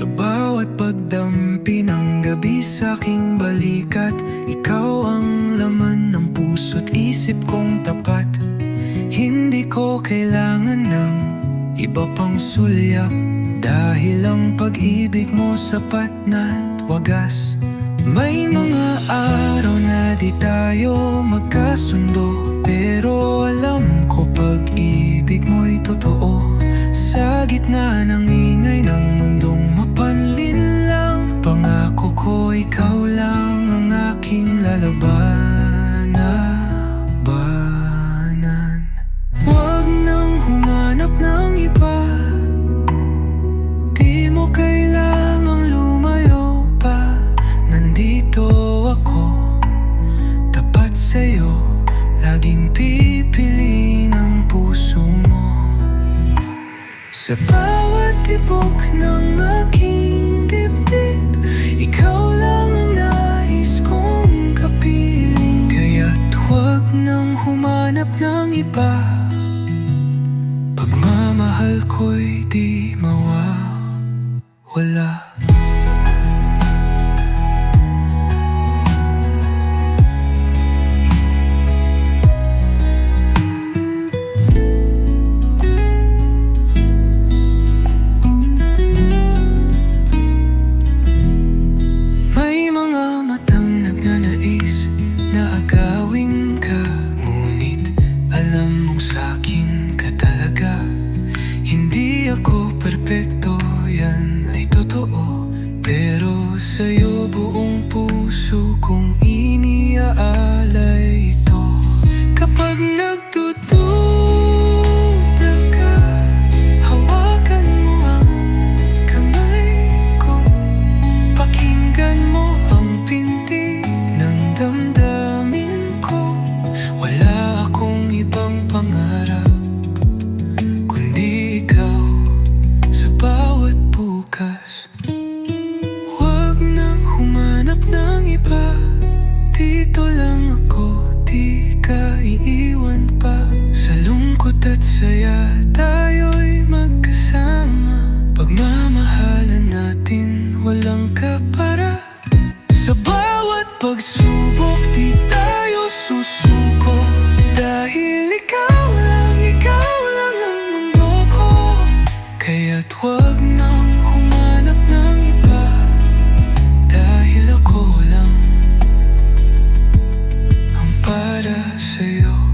Sa bawat pagdampi ng gabi sa aking balikat. Ikaw ang laman ng puso't isip kong tapat. Hindi ko kailangan ng iba pang sulyap Dahil ang pag-ibig mo sapat na wagas. May mga araw na di tayo magkasundo ikaw lang ang aking lalabanan Huwag nang humanap ng iba. Di mo kailangang lumayo pa. Nandito ako Tapat sa'yo. Laging pipiliin ang puso mo. Sa bawat tibok ng aking ng iba. Pagmamahal ko'y di mawawala. May pagsubok, di tayo susuko. Dahil ikaw lang, ikaw lang ang mundo ko. Kaya't huwag nang humanap ng iba. Dahil ako lang ang para sa'yo